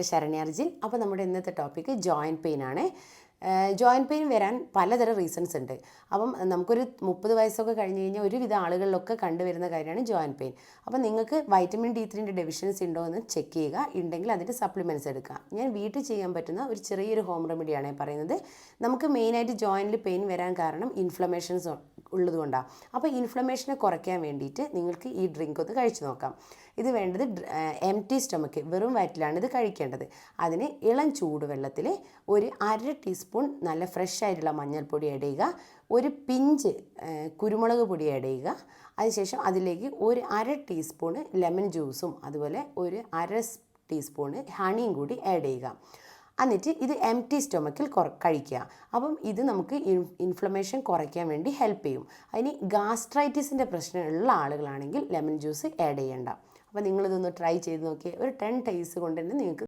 Doctor ശരണ്യാർജിൽ അപ്പോൾ നമ്മുടെ ഇന്നത്തെ ടോപ്പിക്ക് ജോയിന്റ് പെയിൻ ആണ്. ജോയിന്റ് പെയിൻ വരാൻ പലതരം റീസൺസ് ഉണ്ട്. അപ്പം നമുക്കൊരു മുപ്പത് വയസ്സൊക്കെ കഴിഞ്ഞ് കഴിഞ്ഞാൽ ഒരുവിധ ആളുകളിലൊക്കെ കണ്ടുവരുന്ന കാര്യമാണ് ജോയിന്റ് പെയിൻ അപ്പം നിങ്ങൾക്ക് വൈറ്റമിൻ ഡി ത്രീന്റെ ഡെഫിഷ്യൻസി ഉണ്ടോ എന്ന് ചെക്ക് ചെയ്യുക. ഉണ്ടെങ്കിൽ അതിന്റെ സപ്ലിമെന്റ്സ് എടുക്കുക. ഞാൻ വീട്ടിൽ ചെയ്യാൻ പറ്റുന്ന ഒരു ചെറിയൊരു ഹോം റെമഡിയാണ് പറയുന്നത്. നമുക്ക് മെയിനായിട്ട് ജോയിന്റിൽ പെയിൻ വരാൻ കാരണം ഇൻഫ്ലമേഷൻസ് ഉള്ളതുകൊണ്ടാണ് അപ്പോൾ ഇൻഫ്ലമേഷനെ കുറയ്ക്കാൻ വേണ്ടിയിട്ട് നിങ്ങൾക്ക് ഈ ഡ്രിങ്ക് ഒന്ന് കഴിച്ചു നോക്കാം. ഇത് വേണ്ടത് എം ടി സ്റ്റൊമക്ക് വെറും വയറ്റിലാണ് ഇത് കഴിക്കേണ്ടത്. അതിന് ഇളം ചൂടുവെള്ളത്തിൽ ഒരു അര ടീസ്പൂൺ നല്ല ഫ്രഷ് ആയിട്ടുള്ള മഞ്ഞൾപ്പൊടി ആഡ് ഒരു പിഞ്ച് കുരുമുളക് പൊടി ആഡ് അതിനുശേഷം അതിലേക്ക് ഒരു അര ടീസ്പൂണ് ലെമൺ ജ്യൂസും അതുപോലെ ഒരു അര ടീസ്പൂണ് ഹണിയും കൂടി ആഡ് ചെയ്യുക. എന്നിട്ട് ഇത് എം ടി സ്റ്റൊമക്കിൽ കഴിക്കുക. അപ്പം ഇത് നമുക്ക് ഇൻഫ്ലമേഷൻ കുറയ്ക്കാൻ വേണ്ടി ഹെൽപ്പ് ചെയ്യും. അതിന് ഗാസ്ട്രൈറ്റിസിന്റെ പ്രശ്നമുള്ള ആളുകളാണെങ്കിൽ ലെമൺ ജ്യൂസ് ആഡ് ചെയ്യേണ്ട. അപ്പോൾ നിങ്ങളിതൊന്ന് ട്രൈ ചെയ്ത് നോക്കിയാൽ ഒരു ടെൻ ഡേയ്സ് കൊണ്ട് തന്നെ നിങ്ങൾക്ക്